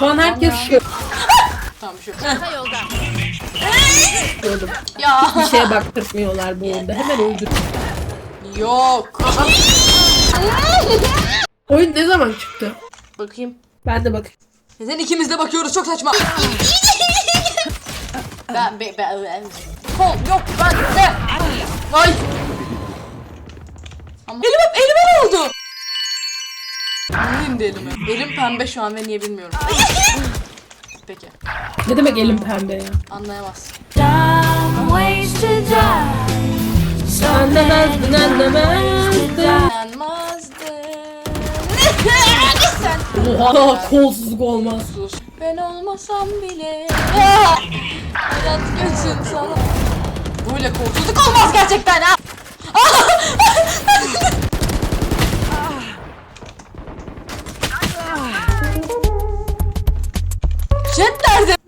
Şu an herkes şu Tamam şu. Çanta yolda. diyordum. ya. Bir şeye baktırmıyorlar bu oyunda. Hemen öldür. Yok. Oyun ne zaman çıktı? Bakayım. Ben de bakayım. Neden ikimiz de bakıyoruz çok saçma. ben be, ben ben. Kol yok ben de. Ay. Ama elim hep oldu? De elime. Elim pembe şu an ve niye bilmiyorum. Peki. Ne demek elim pembe ya? Anlayamazsın. Anlamazdın. Dayanmazdı. Sen Oha kolsuzluk olmaz. sus. Ben olmasam bile. Ya! Hayat geçsin sana. Böyle kolsuzluk olmaz gerçekten ha. Jet nerede?